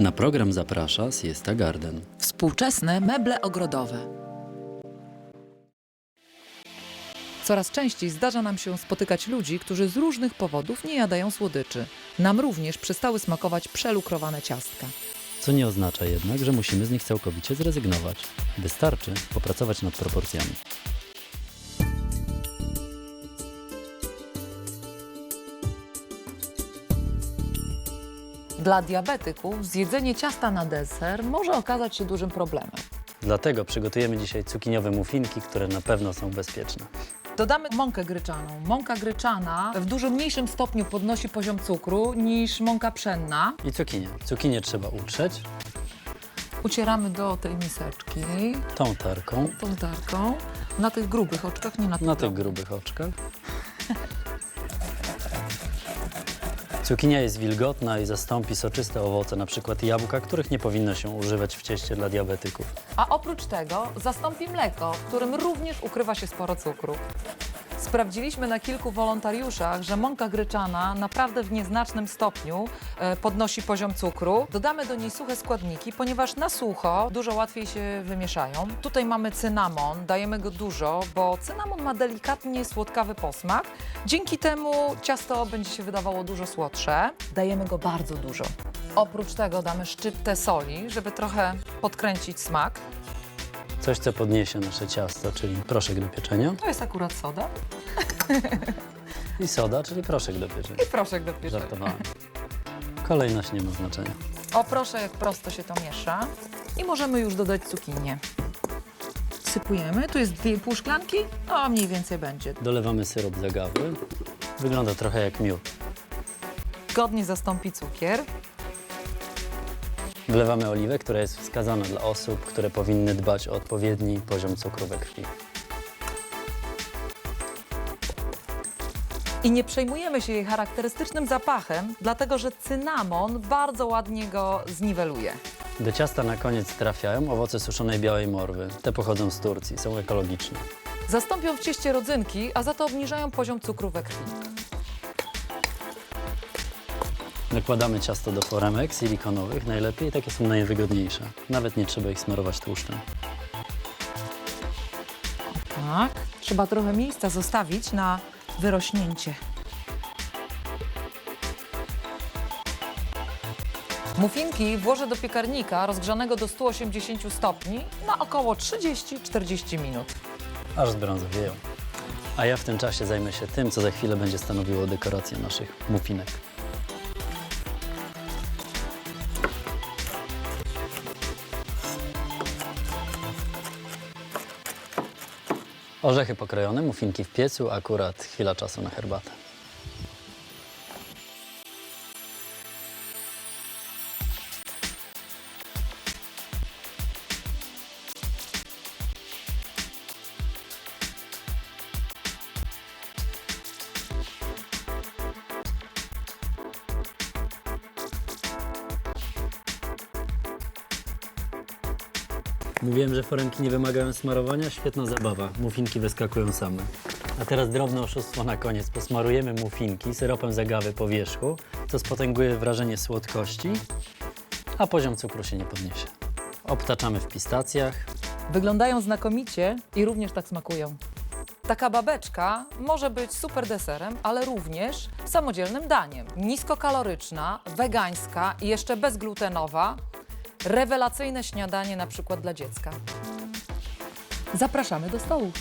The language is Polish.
Na program zaprasza Siesta Garden. Współczesne meble ogrodowe. Coraz częściej zdarza nam się spotykać ludzi, którzy z różnych powodów nie jadają słodyczy. Nam również przestały smakować przelukrowane ciastka. Co nie oznacza jednak, że musimy z nich całkowicie zrezygnować. Wystarczy popracować nad proporcjami. Dla diabetyków zjedzenie ciasta na deser może okazać się dużym problemem. Dlatego przygotujemy dzisiaj cukiniowe muffinki, które na pewno są bezpieczne. Dodamy mąkę gryczaną. Mąka gryczana w dużo mniejszym stopniu podnosi poziom cukru niż mąka pszenna. I cukinię. Cukinię trzeba utrzeć Ucieramy do tej miseczki tą tarką tą tarką na tych grubych oczkach, nie na tych na tych grubych oczkach. Cukinia jest wilgotna i zastąpi soczyste owoce, przykład jabłka, których nie powinno się używać w cieście dla diabetyków. A oprócz tego zastąpi mleko, w którym również ukrywa się sporo cukru. Sprawdziliśmy na kilku wolontariuszach, że mąka gryczana naprawdę w nieznacznym stopniu e, podnosi poziom cukru. Dodamy do niej suche składniki, ponieważ na sucho dużo łatwiej się wymieszają. Tutaj mamy cynamon, dajemy go dużo, bo cynamon ma delikatnie słodkawy posmak. Dzięki temu ciasto będzie się wydawało dużo słodsze. Dajemy go bardzo dużo. Oprócz tego damy szczyptę soli, żeby trochę podkręcić smak. Coś, co podniesie nasze ciasto, czyli proszek do pieczenia To jest akurat soda i soda, czyli proszek do pieczenia. i proszek do pieczenia. Żartowałem. Kolejność nie ma znaczenia. O proszę, jak prosto się to miesza. I możemy już dodać cukinię. Sypujemy. Tu jest 2,5 szklanki. O, mniej więcej będzie. Dolewamy syrop z agawy. Wygląda trochę jak miód. Godnie zastąpi cukier. Wlewamy oliwę, która jest wskazana dla osób, które powinny dbać o odpowiedni poziom cukru we krwi. I nie przejmujemy się jej charakterystycznym zapachem, dlatego że cynamon bardzo ładnie go zniweluje. Do ciasta na koniec trafiają owoce suszonej białej morwy. Te pochodzą z Turcji, są ekologiczne. Zastąpią w cieście rodzynki, a za to obniżają poziom cukru we krwi. Nakładamy ciasto do foremek silikonowych, najlepiej takie są najwygodniejsze. Nawet nie trzeba ich smarować tłuszczem. Tak. Trzeba trochę miejsca zostawić na wyrośnięcie. Muffinki włożę do piekarnika rozgrzanego do 180 stopni na około 30-40 minut. Aż zbrązowieją. A ja w tym czasie zajmę się tym, co za chwilę będzie stanowiło dekorację naszych muffinek. Orzechy pokrojone, muffinki w piecu, akurat chwila czasu na herbatę. Mówiłem, że foremki nie wymagają smarowania. Świetna zabawa. Muffinki wyskakują same. A teraz drobne oszustwo na koniec. Posmarujemy muffinki syropem z agawy po wierzchu, co spotęguje wrażenie słodkości, a poziom cukru się nie podniesie. Obtaczamy w pistacjach. Wyglądają znakomicie i również tak smakują. Taka babeczka może być super deserem, ale również samodzielnym daniem. Niskokaloryczna, wegańska i jeszcze bezglutenowa. Rewelacyjne śniadanie na przykład dla dziecka. Zapraszamy do stołu.